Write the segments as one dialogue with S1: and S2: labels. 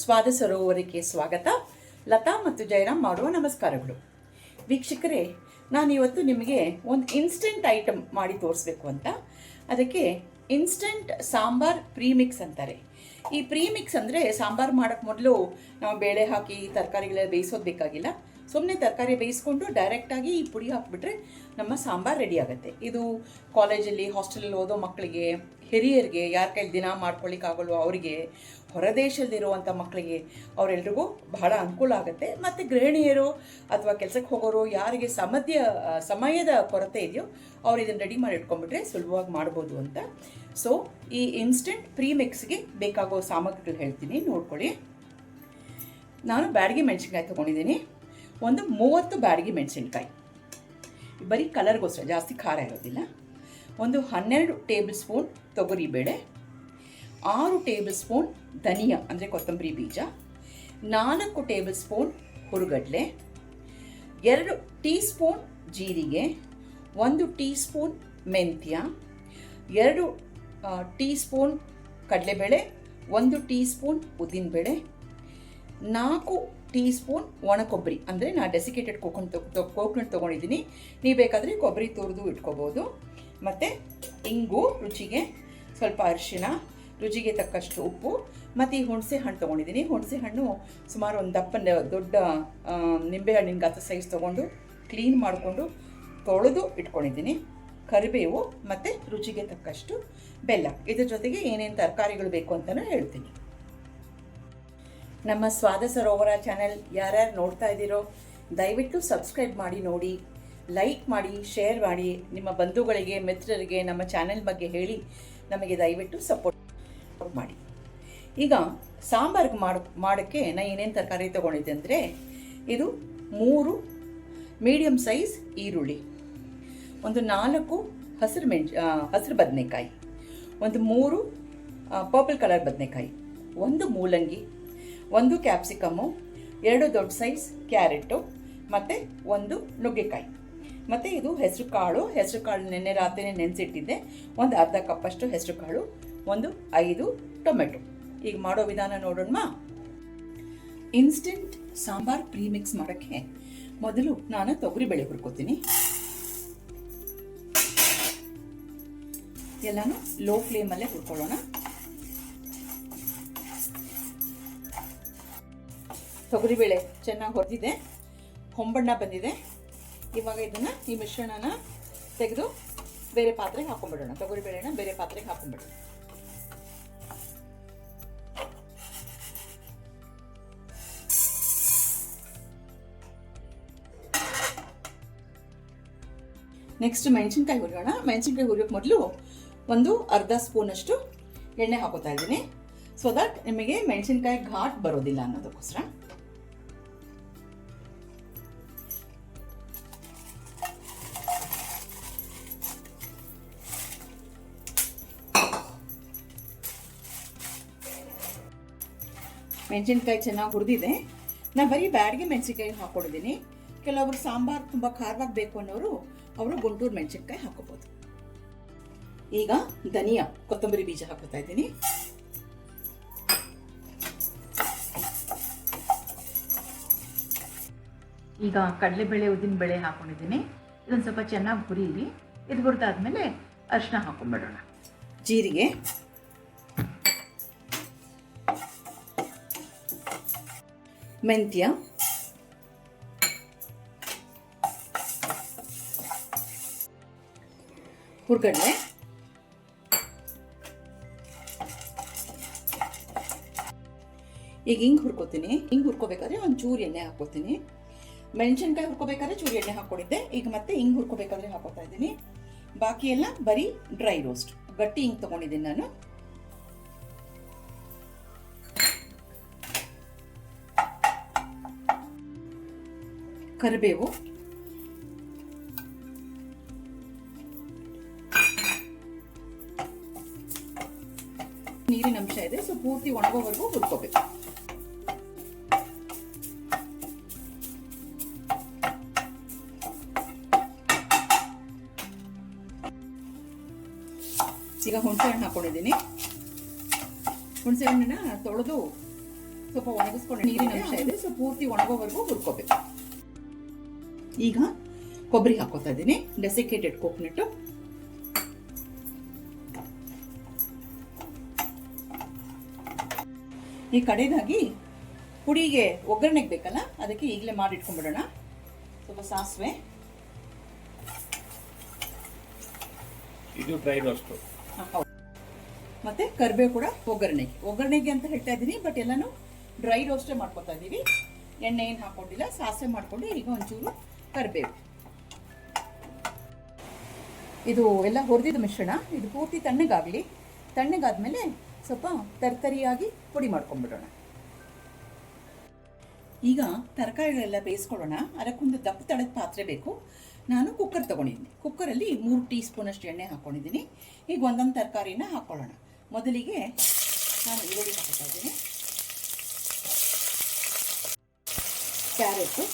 S1: ಸ್ವಾದ ಸರೋವರಕ್ಕೆ ಸ್ವಾಗತ. ಲತಾ ಮತ್ತು ಜಯರಾಮ್ ಮಾಡುವ ನಮಸ್ಕಾರಗಳು. ವೀಕ್ಷಕರೇ, ನಾನು ಇವತ್ತು ನಿಮಗೆ ಒಂದು ಇನ್ಸ್ಟೆಂಟ್ ಐಟಮ್ ಮಾಡಿ ತೋರಿಸ್ಬೇಕು ಅಂತ. ಅದಕ್ಕೆ ಇನ್ಸ್ಟೆಂಟ್ ಸಾಂಬಾರ್ ಪ್ರೀಮಿಕ್ಸ್ ಅಂತಾರೆ. ಈ ಪ್ರೀಮಿಕ್ಸ್ ಅಂದರೆ ಸಾಂಬಾರು ಮಾಡೋಕ್ಕೆ ಮೊದಲು ನಾವು ಬೇಳೆ ಹಾಕಿ ತರಕಾರಿಗಳೆಲ್ಲ ಬೇಯಿಸೋದು ಬೇಕಾಗಿಲ್ಲ. ಸುಮ್ಮನೆ ತರಕಾರಿ ಬೇಯಿಸ್ಕೊಂಡು ಡೈರೆಕ್ಟಾಗಿ ಈ ಪುಡಿ ಹಾಕಿಬಿಟ್ರೆ ನಮ್ಮ ಸಾಂಬಾರು ರೆಡಿ ಆಗುತ್ತೆ. ಇದು ಕಾಲೇಜಲ್ಲಿ ಹಾಸ್ಟೆಲಲ್ಲಿ ಓದೋ ಮಕ್ಕಳಿಗೆ, ಹಿರಿಯರಿಗೆ, ಯಾರ ಕೈಲಿ ದಿನ ಮಾಡ್ಕೊಳ್ಳಿಕ್ಕಾಗಲ್ವೋ ಅವರಿಗೆ ಹೊರದೇಶದಲ್ಲಿರುವಂಥ ಮಕ್ಕಳಿಗೆ ಅವರೆಲ್ರಿಗೂ ಬಹಳ ಅನುಕೂಲ ಆಗುತ್ತೆ. ಮತ್ತು ಗೃಹಿಣಿಯರು ಅಥವಾ ಕೆಲಸಕ್ಕೆ ಹೋಗೋರು ಯಾರಿಗೆ ಸಮಧ್ಯ ಸಮಯದ ಕೊರತೆ ಇದೆಯೋ ಅವ್ರು ಇದನ್ನು ರೆಡಿ ಮಾಡಿ ಇಟ್ಕೊಂಡ್ಬಿಟ್ರೆ ಸುಲಭವಾಗಿ ಮಾಡ್ಬೋದು ಅಂತ. ಸೊ ಈ ಇನ್ಸ್ಟೆಂಟ್ ಪ್ರೀಮಿಕ್ಸ್ಗೆ ಬೇಕಾಗೋ ಸಾಮಗ್ರಿಗಳು ಹೇಳ್ತೀನಿ. ನೋಡ್ಕೊಳ್ಳಿ. ನಾನು ಬ್ಯಾಡಿಗೆ ಮೆಣಸಿನ್ಕಾಯಿ ತೊಗೊಂಡಿದ್ದೀನಿ. ಒಂದು ಮೂವತ್ತು ಬ್ಯಾಡಿಗೆ ಮೆಣಸಿನ್ಕಾಯಿ. ಬರೀ ಕಲರ್ಗೋಸ್ಕರ ಜಾಸ್ತಿ ಖಾರ ಇರೋದಿಲ್ಲ. ಒಂದು ಹನ್ನೆರಡು ಟೇಬಲ್ ಸ್ಪೂನ್ ತೊಗರಿಬೇಳೆ. ಆರು ಟೇಬಲ್ ಸ್ಪೂನ್ ಧನಿಯಾ, ಅಂದರೆ ಕೊತ್ತಂಬರಿ ಬೀಜ, ನಾಲ್ಕು ಟೇಬಲ್ ಸ್ಪೂನ್ ಹುರುಗಡ್ಲೆ, ಎರಡು ಟೀ ಸ್ಪೂನ್ ಜೀರಿಗೆ, ಒಂದು ಟೀ ಸ್ಪೂನ್ ಮೆಂತ್ಯ, ಎರಡು ಟೀ ಸ್ಪೂನ್ ಕಡಲೆಬೇಳೆ, ಒಂದು ಟೀ ಸ್ಪೂನ್ ಉದ್ದಿನಬೇಳೆ, ನಾಲ್ಕು ಟೀ ಸ್ಪೂನ್ ಒಣ ಕೊಬ್ಬರಿ ಅಂದರೆ ನಾನು ಡೆಸಿಕೇಟೆಡ್ ಕೋಕೋನ್ ಕೋಕೋನಟ್ ತೊಗೊಂಡಿದ್ದೀನಿ. ನೀವು ಬೇಕಾದರೆ ಕೊಬ್ಬರಿ ತುರಿದು ಇಟ್ಕೋಬೋದು. ಮತ್ತು ಇಂಗು, ರುಚಿಗೆ ಸ್ವಲ್ಪ ಅರಿಶಿನ ರುಚಿಗೆ ತಕ್ಕಷ್ಟು ಉಪ್ಪು, ಮತ್ತು ಈ ಹುಣಸೆ ಹಣ್ಣು ತೊಗೊಂಡಿದ್ದೀನಿ. ಹುಣಸೆ ಹಣ್ಣು ಸುಮಾರು ಒಂದು ದಪ್ಪ ದೊಡ್ಡ ನಿಂಬೆ ಹಣ್ಣಿನ ಗಾತ್ರ ಸೈಜ್ ತೊಗೊಂಡು ಕ್ಲೀನ್ ಮಾಡಿಕೊಂಡು ತೊಳೆದು ಇಟ್ಕೊಂಡಿದ್ದೀನಿ. ಕರಿಬೇವು ಮತ್ತು ರುಚಿಗೆ ತಕ್ಕಷ್ಟು ಬೆಲ್ಲ. ಇದ್ರ ಜೊತೆಗೆ ಏನೇನು ತರಕಾರಿಗಳು ಬೇಕು ಅಂತಲೂ ಹೇಳ್ತೀನಿ. ನಮ್ಮ ಸ್ವಾದ ಸರೋವರ ಚಾನೆಲ್ ಯಾರ್ಯಾರು ನೋಡ್ತಾ ಇದ್ದೀರೋ, ದಯವಿಟ್ಟು ಸಬ್ಸ್ಕ್ರೈಬ್ ಮಾಡಿ, ನೋಡಿ ಲೈಕ್ ಮಾಡಿ ಶೇರ್ ಮಾಡಿ. ನಿಮ್ಮ ಬಂಧುಗಳಿಗೆ, ಮಿತ್ರರಿಗೆ, ನಮ್ಮ ಚಾನೆಲ್ ಬಗ್ಗೆ ಹೇಳಿ ನಮಗೆ ದಯವಿಟ್ಟು ಸಪೋರ್ಟ್ ಮಾಡಿ. ಈಗ ಸಾಂಬಾರ್ಗೆ ಮಾಡ, ಮಾಡೋಕ್ಕೆ ನಾನು ಏನೇನು ತರಕಾರಿ ತೊಗೊಂಡಿದ್ದೆ ಅಂದರೆ ಇದು ಮೂರು ಮೀಡಿಯಮ್ ಸೈಜ್ ಈರುಳ್ಳಿ, ಒಂದು ನಾಲ್ಕು ಹಸಿರು ಮೆಣ್ ಹಸಿರು ಬದನೆಕಾಯಿ, ಒಂದು ಮೂರು ಪರ್ಪಲ್ ಕಲರ್ ಬದನೆಕಾಯಿ, ಒಂದು ಮೂಲಂಗಿ, ಒಂದು ಕ್ಯಾಪ್ಸಿಕಮ್ಮು ಎರಡು ದೊಡ್ಡ ಸೈಜ್ ಕ್ಯಾರೆಟು ಮತ್ತು ಒಂದು ನುಗ್ಗೆಕಾಯಿ. ಮತ್ತು ಇದು ಹೆಸರು ಕಾಳು ಹೆಸರು ಕಾಳು ನೆನ್ನೆ ರಾತ್ರಿ ನೆನೆಸಿಟ್ಟಿದ್ದೆ, ಒಂದು ಅರ್ಧ ಕಪ್ಪಷ್ಟು ಹೆಸರು ಕಾಳು ಒಂದು ಐದು ಟೊಮೆಟೊ. ಈಗ ಮಾಡೋ ವಿಧಾನ ನೋಡೋಣ ಇನ್ಸ್ಟೆಂಟ್ ಸಾಂಬಾರ್ ಪ್ರೀಮಿಕ್ಸ್ ಮಾಡೋಕ್ಕೆ ಮೊದಲು ನಾನು ತೊಗರಿಬೇಳೆ ಹುರ್ಕೋತೀನಿ. ಎಲ್ಲಾನು ಲೋ ಫ್ಲೇಮಲ್ಲೇ ಹುರ್ಕೊಳ್ಳೋಣ. ತೊಗರಿಬೇಳೆ ಚೆನ್ನಾಗಿ ಹೊಡೆದಿದೆ ಹೊಂಬಣ್ಣ ಬಂದಿದೆ. ಇವಾಗ ಇದನ್ನು ಈ ಮಿಶ್ರಣನ ತೆಗೆದು ಬೇರೆ ಪಾತ್ರೆಗೆ ಹಾಕೊಂಡ್ಬಿಡೋಣ ತೊಗರಿಬೇಳೆನ ಬೇರೆ ಪಾತ್ರೆಗೆ ಹಾಕೊಂಡ್ಬಿಡೋಣ ನೆಕ್ಸ್ಟ್ ಮೆಣಸಿನ್ಕಾಯಿ ಹುರಿಯೋಣ. ಮೆಣಸಿನ್ಕಾಯಿ ಹುರಿಯೋಕೆ ಮೊದಲು ಒಂದು ಅರ್ಧ ಸ್ಪೂನಷ್ಟು ಎಣ್ಣೆ ಹಾಕೋತಾ ಇದ್ದೀನಿ. ಸೊ ದಟ್ ನಿಮಗೆ ಮೆಣಸಿನ್ಕಾಯಿ ಘಾಟ್ ಬರೋದಿಲ್ಲ ಅನ್ನೋದಕ್ಕೋಸ್ಕರ. ಮೆಣಸಿನ್ಕಾಯಿ ಚೆನ್ನಾಗಿ ಹುರಿದಿದೆ. ನಾನು ಬರೀ ಬ್ಯಾಡಿಗೆ ಮೆಣಸಿನ್ಕಾಯಿ ಹಾಕೊಡಿದ್ದೀನಿ ಕೆಲವೊಬ್ರು ಸಾಂಬಾರು ತುಂಬ ಖಾರವಾಗಿ ಬೇಕು ಅನ್ನೋರು ಅವರು ಗುಂಟೂರು ಮೆಣಸಿನ್ಕಾಯಿ ಹಾಕೋಬೋದು. ಈಗ ಧನಿಯಾ ಕೊತ್ತಂಬರಿ ಬೀಜ ಹಾಕೋತಾ ಇದ್ದೀನಿ. ಈಗ ಕಡಲೆಬೇಳೆ ಉದ್ದಿನಬೇಳೆ ಹಾಕೊಂಡಿದ್ದೀನಿ. ಇದನ್ನು ಸ್ವಲ್ಪ ಚೆನ್ನಾಗಿ ಹುರಿಯಿರಿ. ಇದು ಹುರಿದಾದ್ಮೇಲೆ ಅರಿಶಿನ ಹಾಕೊಂಡ್ಬಿಡೋಣ ಜೀರಿಗೆ. ಮೆಂತ್ಯ. ಹುರ್ಗಡ್ಲೆ. ಈಗ ಹಿಂಗೆ ಹುರ್ಕೋತೀನಿ. ಹಿಂಗೆ ಹುರ್ಕೋಬೇಕಾದ್ರೆ ಒಂದು ಚೂರು ಎಣ್ಣೆ ಹಾಕೋತೀನಿ ಮೆಣಸಿನ್ಕಾಯಿ ಹುರ್ಕೋಬೇಕಾದ್ರೆ ಚೂರು ಎಣ್ಣೆ ಹಾಕ್ಕೊಂಡಿದ್ದೆ. ಈಗ ಮತ್ತೆ ಹಿಂಗೆ ಹುರ್ಕೋಬೇಕಾದ್ರೆ ಹಾಕೋತಾ ಇದ್ದೀನಿ. ಬಾಕಿ ಎಲ್ಲ ಬರೀ ಡ್ರೈ ರೋಸ್ಟ್. ಗಟ್ಟಿ ಹಿಂಗೆ ತೊಗೊಂಡಿದ್ದೀನಿ ನಾನು. ಕರಿಬೇವು. ಇದೆ. ಸೊ ಪೂರ್ತಿ ಒಣಗೋವರೆಗೂ ಹುರ್ಕೋಬೇಕು. ಈಗ ಹುಣಸೆ ಹಣ್ಣು ಹಾಕೊಂಡಿದ್ದೀನಿ. ಹುಣಸೆ ಹಣ್ಣನ್ನ ತೊಳೆದು ಸ್ವಲ್ಪ ಒಣಗಿಸ್ಕೊಂಡು ನೀರಿನ ಅಂಶ ಇದೆ. ಸೊ ಪೂರ್ತಿ ಒಣಗೋವರೆಗೂ ಹುರ್ಕೋಬೇಕು. ಈಗ ಕೊಬ್ಬರಿ ಹಾಕೋತಾ ಇದ್ದೀನಿ. ಡೆಸಿಕೇಟೆಡ್ ಕೋಕೋನಟ್ ಈ ಕಡೆದಾಗಿ ಪುಡಿಗೆ ಒಗ್ಗರಣೆಗೆ ಬೇಕಲ್ಲ? ಅದಕ್ಕೆ ಈಗಲೇ ಮಾಡಿಟ್ಕೊಂಡ್ಬಿಡೋಣ. ಸ್ವಲ್ಪ ಸಾಸಿವೆ.
S2: ಇದು ಡ್ರೈ ರೋಸ್ಟು
S1: ಮತ್ತೆ ಕರಿಬೇವು ಕೂಡ ಒಗ್ಗರಣೆಗೆ. ಒಗ್ಗರಣೆಗೆ ಅಂತ ಹೇಳ್ತಾ ಇದ್ದೀನಿ ಬಟ್ ಎಲ್ಲಾನು ಡ್ರೈ ರೋಸ್ಟೇ ಮಾಡ್ಕೊತಾ ಇದ್ದೀವಿ. ಎಣ್ಣೆ ಏನು ಹಾಕೊಂಡಿಲ್ಲ ಸಾಸಿವೆ ಮಾಡ್ಕೊಂಡು ಈಗ ಒಂಚೂರು ಕರಿಬೇವು. ಇದು ಎಲ್ಲ ಹುರಿದಿದ ಮಿಶ್ರಣ. ಇದು ಪೂರ್ತಿ ತಣ್ಣಗಾಗಲಿ. ತಣ್ಣಗಾದ್ಮೇಲೆ ಸ್ವಲ್ಪ ತರ್ತರಿಯಾಗಿ ಪುಡಿ ಮಾಡ್ಕೊಂಡ್ಬಿಡೋಣ ಈಗ ತರಕಾರಿಗಳೆಲ್ಲ ಬೇಯಿಸ್ಕೊಳ್ಳೋಣ. ಅದಕ್ಕೊಂದು ದಪ್ಪ ತಳದ ಪಾತ್ರೆ ಬೇಕು. ನಾನು ಕುಕ್ಕರ್ ತೊಗೊಂಡಿದ್ದೀನಿ. ಕುಕ್ಕರಲ್ಲಿ ಮೂರು ಟೀ ಸ್ಪೂನಷ್ಟು ಎಣ್ಣೆ ಹಾಕ್ಕೊಂಡಿದ್ದೀನಿ ಈಗ ಒಂದೊಂದು ತರಕಾರಿನ ಹಾಕ್ಕೊಳ್ಳೋಣ ಮೊದಲಿಗೆ ನಾನು ಈರುಳ್ಳಿ ಹಾಕ್ತಾ ಇದ್ದೀನಿ. ಕ್ಯಾರೆಟು.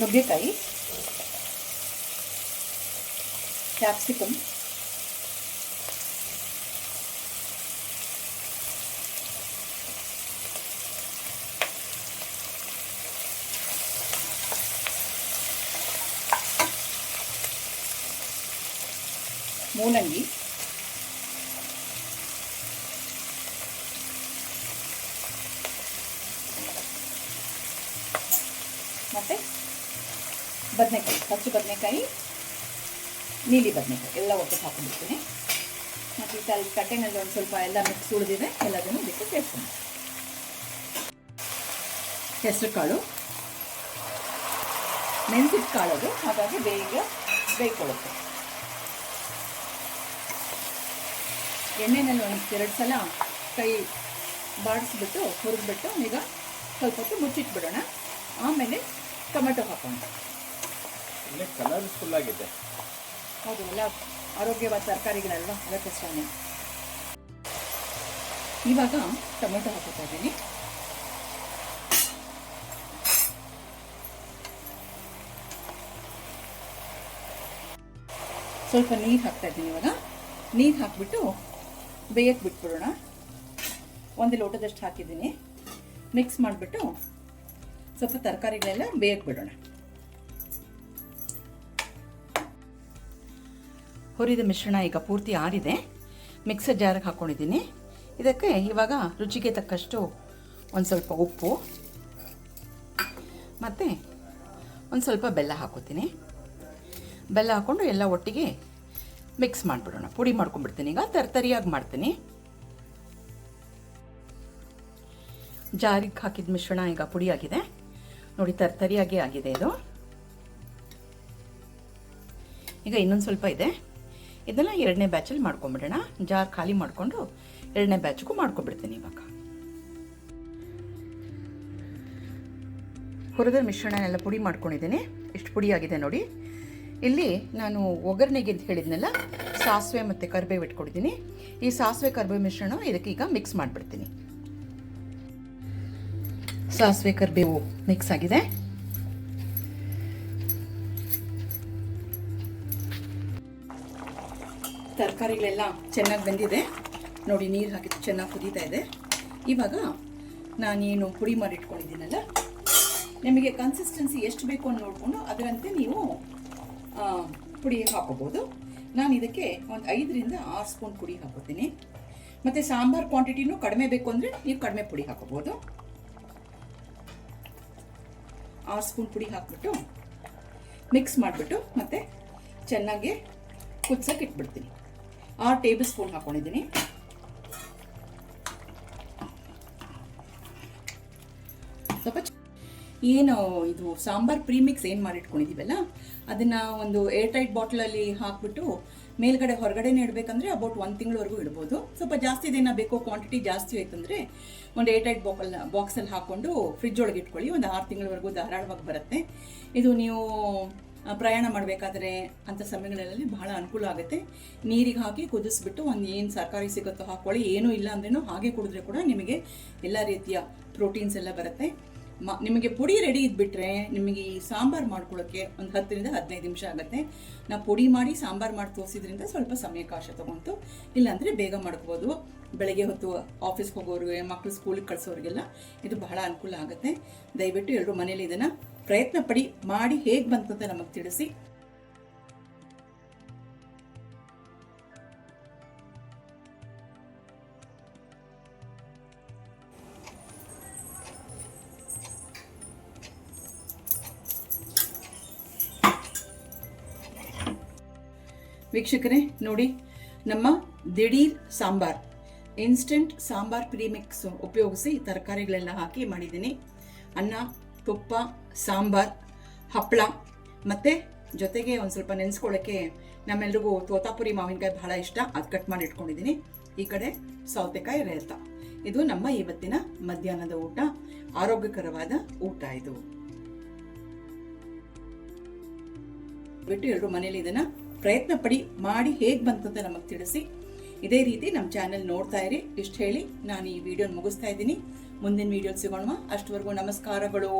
S1: ನುಗ್ಗೆಕಾಯಿ. ಕ್ಯಾಪ್ಸಿಕಮ್ ಮೂಲಂಗಿ ಮತ್ತೆ ಬದನೆಕಾಯಿ ಹಚ್ಚು ಬದನೆಕಾಯಿ ನೀಲಿ ಬದನೆಕಾಯಿ, ಎಲ್ಲ ಒಟ್ಟಿಗೆ ಹಾಕೊಂಡಿರ್ತೀನಿ. ಮತ್ತು ಈ ಕಟ್ಟೆನಲ್ಲಿ ಒಂದು ಸ್ವಲ್ಪ ಎಲ್ಲ ಮಿಕ್ಸ್ ಉಳಿದಿದೆ, ಎಲ್ಲದನ್ನು ಇದಕ್ಕೆ ಸೇರಿಸ್ತೀನಿ ಹೆಸರು ಕಾಳು. ನೆನೆಸಿದ ಕಾಳದು ಹಾಗಾಗಿ ಬೇಗ ಬೇಯ್ಕೊಳ್ಳುತ್ತೆ. ಎಣ್ಣೆನಲ್ಲಿ ಒಂದು ಎರಡು ಸಲ ಕೈ ಬಾಡಿಸ್ಬಿಟ್ಟು, ಹುರಿದ್ಬಿಟ್ಟು ಈಗ ಸ್ವಲ್ಪ ಹೊತ್ತು ಮುಚ್ಚಿಟ್ಬಿಡೋಣ. ಆಮೇಲೆ ಟೊಮೆಟೊ ಹಾಕೋಣ.
S2: ಕಲರ್ ಕಲರ್ಫುಲ್ ಆಗಿದೆ.
S1: ಹೌದು, ಎಲ್ಲ ಆರೋಗ್ಯವಾದ ತರಕಾರಿಗಳಲ್ವ? ಅದಕ್ಕೋಸ್ಕರನೇ ಇವಾಗ ಟೊಮೆಟೊ ಹಾಕೋತಾ ಇದ್ದೀನಿ. ಸ್ವಲ್ಪ ನೀರು ಹಾಕ್ತಾ ಇದ್ದೀನಿ ಇವಾಗ. ನೀರು ಹಾಕ್ಬಿಟ್ಟು ಬೇಯಕ್ಕೆ ಬಿಟ್ಬಿಡೋಣ. ಒಂದು ಲೋಟದಷ್ಟು ಹಾಕಿದ್ದೀನಿ. ಮಿಕ್ಸ್ ಮಾಡಿಬಿಟ್ಟು ಸ್ವಲ್ಪ ತರಕಾರಿಗಳೆಲ್ಲ ಬೇಯಕ್ಕೆ ಬಿಡೋಣ. ಹುರಿದ ಮಿಶ್ರಣ ಈಗ ಪೂರ್ತಿ ಆರಿದೆ. ಮಿಕ್ಸರ್ ಜಾರಿಗೆ ಹಾಕ್ಕೊಂಡಿದ್ದೀನಿ ಇದಕ್ಕೆ ಇವಾಗ ರುಚಿಗೆ ತಕ್ಕಷ್ಟು ಒಂದು ಸ್ವಲ್ಪ ಉಪ್ಪು, ಮತ್ತು ಒಂದು ಸ್ವಲ್ಪ ಬೆಲ್ಲ ಹಾಕೋತೀನಿ. ಬೆಲ್ಲ ಹಾಕ್ಕೊಂಡು ಎಲ್ಲ ಒಟ್ಟಿಗೆ ಮಿಕ್ಸ್ ಮಾಡಿಬಿಡೋಣ. ಪುಡಿ ಮಾಡ್ಕೊಂಡ್ಬಿಡ್ತೀನಿ. ಈಗ ತರ್ತರಿಯಾಗಿ ಮಾಡ್ತೀನಿ. ಜಾರಿಗೆ ಹಾಕಿದ ಮಿಶ್ರಣ ಈಗ ಪುಡಿಯಾಗಿದೆ ನೋಡಿ ತರ್ತರಿಯಾಗಿ ಆಗಿದೆ ಇದು. ಈಗ ಇನ್ನೊಂದು ಸ್ವಲ್ಪ ಇದೆ. ಇದನ್ನು ಎರಡನೇ ಬ್ಯಾಚಲ್ಲಿ ಮಾಡ್ಕೊಂಬಿಡೋಣ ಜಾರ್ ಖಾಲಿ ಮಾಡಿಕೊಂಡು ಎರಡನೇ ಬ್ಯಾಚ್ಗೂ ಮಾಡ್ಕೊಂಬಿಡ್ತೀನಿ ಇವಾಗ. ಹುರಿದ ಮಿಶ್ರಣನೆಲ್ಲ ಪುಡಿ ಮಾಡ್ಕೊಂಡಿದ್ದೀನಿ. ಎಷ್ಟು ಪುಡಿ ಆಗಿದೆ ನೋಡಿ. ಇಲ್ಲಿ ನಾನು ಒಗ್ಗರಣೆಗೆ ಅಂತ ಹೇಳಿದ್ನಲ್ಲ, ಸಾಸಿವೆ ಮತ್ತು ಕರಿಬೇವು ಇಟ್ಕೊಂಡಿದ್ದೀನಿ. ಈ ಸಾಸಿವೆ ಕರಿಬೇವು ಮಿಶ್ರಣ ಇದಕ್ಕೆ ಈಗ ಮಿಕ್ಸ್ ಮಾಡಿಬಿಡ್ತೀನಿ. ಸಾಸಿವೆ ಕರಿಬೇವು ಮಿಕ್ಸ್ ಆಗಿದೆ. ತರಕಾರಿಗಳೆಲ್ಲ ಚೆನ್ನಾಗಿ ಬಂದಿದೆ. ನೋಡಿ, ನೀರು ಹಾಕಿ ಚೆನ್ನಾಗಿ ಕುದೀತಾ ಇದೆ. ಇವಾಗ ನಾನೇನು ಪುಡಿ ಮಾಡಿಟ್ಕೊಂಡಿದ್ದೀನಲ್ಲ, ನಿಮಗೆ ಕನ್ಸಿಸ್ಟೆನ್ಸಿ ಎಷ್ಟು ಬೇಕು ಅಂತ ನೋಡಿಕೊಂಡು ಅದರಂತೆ ನೀವು ಪುಡಿ ಹಾಕೋಬೋದು. ನಾನು ಇದಕ್ಕೆ ಒಂದು ಐದರಿಂದ ಆರು ಸ್ಪೂನ್ ಪುಡಿ ಹಾಕೋತೀನಿ. ಮತ್ತು ಸಾಂಬಾರ್ ಕ್ವಾಂಟಿಟಿನೂ ಕಡಿಮೆ ಬೇಕು ಅಂದರೆ ನೀವು ಕಡಿಮೆ ಪುಡಿ ಹಾಕೋಬೋದು. ಆರು ಸ್ಪೂನ್ ಪುಡಿ ಹಾಕ್ಬಿಟ್ಟು ಮಿಕ್ಸ್ ಮಾಡಿಬಿಟ್ಟು ಮತ್ತು ಚೆನ್ನಾಗಿ ಕುದಿಸೋಕೆ ಇಟ್ಬಿಡ್ತೀನಿ. ಆರು ಟೇಬಲ್ ಸ್ಪೂನ್ ಹಾಕ್ಕೊಂಡಿದ್ದೀನಿ ಸ್ವಲ್ಪ ಏನು ಇದು ಸಾಂಬಾರ್ ಪ್ರೀಮಿಕ್ಸ್ ಏನು ಮಾಡಿಟ್ಕೊಂಡಿದ್ದೀವಲ್ಲ ಅದನ್ನು ಒಂದು ಏರ್ ಟೈಟ್ ಬಾಟ್ಲಲ್ಲಿ ಹಾಕ್ಬಿಟ್ಟು ಮೇಲ್ಗಡೆ ಹೊರಗಡೆನೇ ಇಡಬೇಕಂದ್ರೆ ಅಬೌಟ್ ಒಂದು ತಿಂಗಳವರೆಗೂ ಇಡ್ಬೋದು. ಸ್ವಲ್ಪ ಜಾಸ್ತಿ ದಿನ ಬೇಕೋ ಕ್ವಾಂಟಿಟಿ ಜಾಸ್ತಿ ಆಯ್ತಂದರೆ ಒಂದು ಏರ್ ಟೈಟ್ ಬಾಕಲ್ ಬಾಕ್ಸಲ್ಲಿ ಹಾಕ್ಕೊಂಡು ಫ್ರಿಜ್ ಒಳಗೆ ಇಟ್ಕೊಳ್ಳಿ, ಒಂದು ಆರು ತಿಂಗಳವರೆಗೂ ಧಾರಾಳವಾಗಿ ಬರುತ್ತೆ. ಇದು ನೀವು ಪ್ರಯಾಣ ಮಾಡಬೇಕಾದ್ರೆ ಅಂಥ ಸಮಯಗಳಲ್ಲಿ ಬಹಳ ಅನುಕೂಲ ಆಗುತ್ತೆ. ನೀರಿಗೆ ಹಾಕಿ ಕುದಿಸ್ಬಿಟ್ಟು ಒಂದು ಏನು ಸರ್ಕಾರಿ ಸಿಗುತ್ತೋ ಹಾಕ್ಕೊಳ್ಳಿ ಏನೂ ಇಲ್ಲ ಅಂದ್ರೂ ಹಾಗೆ ಕುಡಿದ್ರೆ ಕೂಡ ನಿಮಗೆ ಎಲ್ಲ ರೀತಿಯ ಪ್ರೋಟೀನ್ಸ್ ಎಲ್ಲ ಬರುತ್ತೆ. ನಿಮಗೆ ಪುಡಿ ರೆಡಿ ಇದ್ಬಿಟ್ರೆ ನಿಮಗೆ ಈ ಸಾಂಬಾರು ಮಾಡ್ಕೊಳ್ಳೋಕ್ಕೆ ಒಂದು ಹತ್ತರಿಂದ ಹದಿನೈದು ನಿಮಿಷ ಆಗುತ್ತೆ. ನಾವು ಪುಡಿ ಮಾಡಿ ಸಾಂಬಾರು ಮಾಡಿ ತೋರಿಸಿದ್ರಿಂದ ಸ್ವಲ್ಪ ಸಮಯಕ್ಕಾಶ ತಗೊಂತು ಇಲ್ಲಾಂದರೆ ಬೇಗ ಮಾಡ್ಕೋಬೋದು. ಬೆಳಗ್ಗೆ ಹೊತ್ತು ಆಫೀಸ್ಗೆ ಹೋಗೋರಿಗೆ ಮಕ್ಕಳು ಸ್ಕೂಲಿಗೆ ಕಳಿಸೋರಿಗೆಲ್ಲ ಇದು ಬಹಳ ಅನುಕೂಲ ಆಗುತ್ತೆ. ದಯವಿಟ್ಟು ಎಲ್ಲರೂ ಮನೇಲಿ ಇದನ್ನು ಪ್ರಯತ್ನ ಪಡಿ, ಮಾಡಿ ಹೇಗೆ ಬಂತು ಅಂತ ನಮಗೆ ತಿಳಿಸಿ. ವೀಕ್ಷಕರೇ, ನೋಡಿ, ನಮ್ಮ ದಿಢೀರ್ ಸಾಂಬಾರ್ ಇನ್ಸ್ಟೆಂಟ್ ಸಾಂಬಾರ್ ಪ್ರೀಮಿಕ್ಸ್ ಉಪಯೋಗಿಸಿ ತರಕಾರಿಗಳೆಲ್ಲ ಹಾಕಿ ಮಾಡಿದ್ದೀನಿ. ಅನ್ನ, ತುಪ್ಪ, ಸಾಂಬಾರ್ ಹಪ್ಪಳ ಮತ್ತು ಜೊತೆಗೆ ಒಂದು ಸ್ವಲ್ಪ ನೆನೆಸ್ಕೊಳ್ಳೋಕ್ಕೆ ನಮ್ಮೆಲ್ರಿಗೂ ತೋತಾಪುರಿ ಮಾವಿನಕಾಯಿ ಬಹಳ ಇಷ್ಟ. ಅದು ಕಟ್ ಮಾಡಿ ಇಟ್ಕೊಂಡಿದ್ದೀನಿ. ಈ ಕಡೆ ಸೌತೆಕಾಯಿ ರೇತ. ಇದು ನಮ್ಮ ಇವತ್ತಿನ ಮಧ್ಯಾಹ್ನದ ಊಟ. ಆರೋಗ್ಯಕರವಾದ ಊಟ ಇದು. ಬಿಟ್ಟು ಎಲ್ಲರೂ ಮನೇಲಿ ಇದನ್ನ ಪ್ರಯತ್ನ ಪಡಿ ಮಾಡಿ ಹೇಗೆ ಬಂತು ಅಂತ ನಮಗೆ ತಿಳಿಸಿ. ಇದೇ ರೀತಿ ನಮ್ಮ ಚಾನೆಲ್ ನೋಡ್ತಾ ಇರಿ. ಇಷ್ಟು ಹೇಳಿ ನಾನು ಈ ವಿಡಿಯೋ ಮುಗಿಸ್ತಾ ಇದ್ದೀನಿ. ಮುಂದಿನ ವಿಡಿಯೋ ಸಿಗೋಣ ಅಷ್ಟವರೆಗೂ ನಮಸ್ಕಾರಗಳು.